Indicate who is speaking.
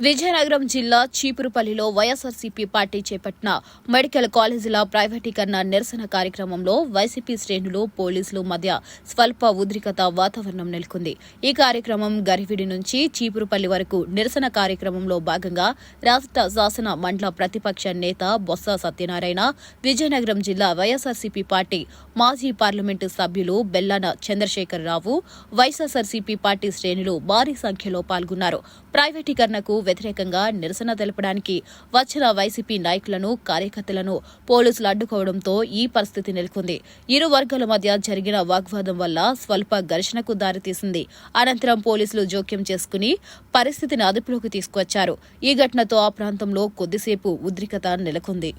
Speaker 1: విజయనగరం జిల్లా చీపురుపల్లిలో వైఎస్ఆర్సీపీ పార్టీ చేపట్టిన మెడికల్ కాలేజీల ప్రైవేటీకరణ నిరసన కార్యక్రమంలో వైసీపీ శ్రేణులు పోలీసులు మధ్య స్వల్ప ఉద్రికత వాతావరణం నెలకొంది. ఈ కార్యక్రమం గరివిడి నుంచి చీపురుపల్లి వరకు నిరసన కార్యక్రమంలో భాగంగా రాష్ట్ర శాసన మండల ప్రతిపక్ష నేత బొత్స సత్యనారాయణ విజయనగరం జిల్లా వైఎస్ఆర్సీపీ పార్టీ మాజీ పార్లమెంటు సభ్యులు బెల్లాన చంద్రశేఖరరావు వైఎస్ఆర్సీపీ పార్టీ శ్రేణులు భారీ సంఖ్యలో పాల్గొన్నారు. ప్రైవేటీకరణకు వ్యతిరేకంగా నిరసన తెలపడానికి వచ్చిన వైసీపీ నాయకులను కార్యకర్తలను పోలీసులు అడ్డుకోవడంతో ఈ పరిస్థితి నెలకొంది. ఇరు వర్గాల మధ్య జరిగిన వాగ్వాదం వల్ల స్వల్ప ఘర్షణకు దారితీసింది. అనంతరం పోలీసులు జోక్యం చేసుకుని పరిస్థితిని అదుపులోకి తీసుకువచ్చారు. ఈ ఘటనతో ఆ ప్రాంతంలో కొద్దిసేపు ఉద్రిక్తత నెలకొంది.